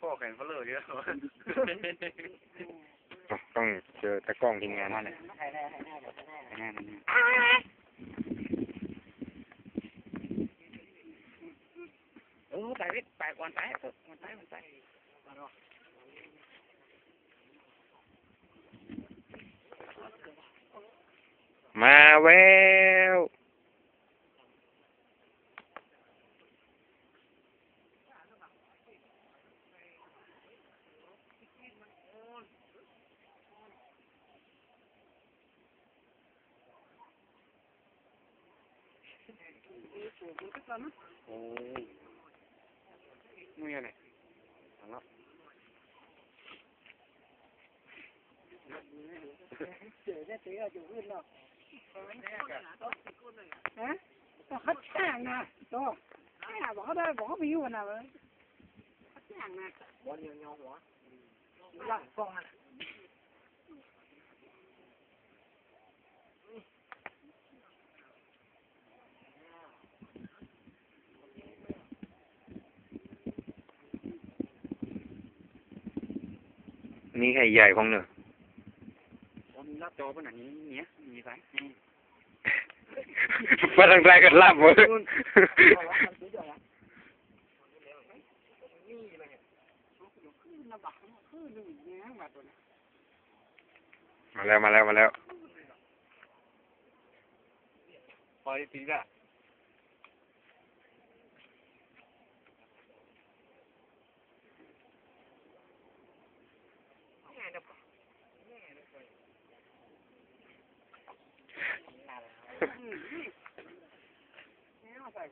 ข้อแขนเขาเลยเยอะต้องเจอตะกล้องทีมงานมานั่นเลแหยละให้แน่ให้แน่เดี๋ยวให้แน่แน่นั่นนี่เออไปวิทย์ไปก่อนไปเออก่อนไปก่อนไปมาแววโอ้ไม่อะไรเอาละ เจอได้เจออยู่ขึ้นเนาะฮะก็คัดแจ้งนะตัว แม่บอกเขาได้บอกเขาไปอยู่นะเลยคัดแจ้งนะบอลเงี้ยวหัวหลังฟองอะ นี่ไข่ใหญ่ของเนอะบอลมีรับจอป่ะหนังนี้เนี้ยมีไรมาทางใต้กันลับหมดขึ้นระบาดขึ้นหนึ่งแง่มาตัวนี้มาแล้วมาแล้วมาแล้วปล่อยตีก็แง่มาใส่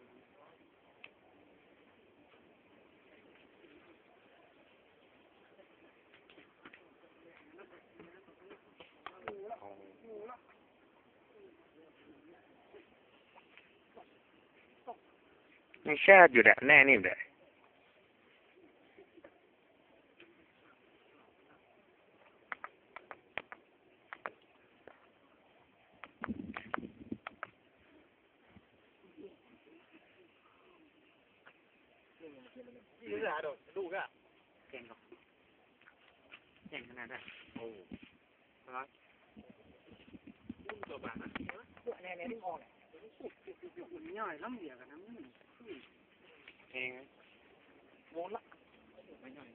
มีชาติอยู่แหละแน่นี่แหละ นี่คือหาดลูกอะเก่งหรอกเก่งขนาดนั้นโอ้ร้อยตัวบางนะตัวแน่แน่ที่ออกเนี่ยย่อยล้ำเหลี่ยกันนะมึงเองโมละไม่ย่อย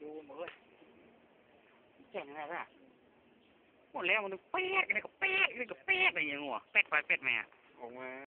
ดูหมดเลยเก่งขนาดนั้นหมดแล้วมันแป๊กนี่ก็แป๊กนี่ก็แป๊กอะไรอย่างเงี้ยแป๊กไปแป๊กมา ออกมา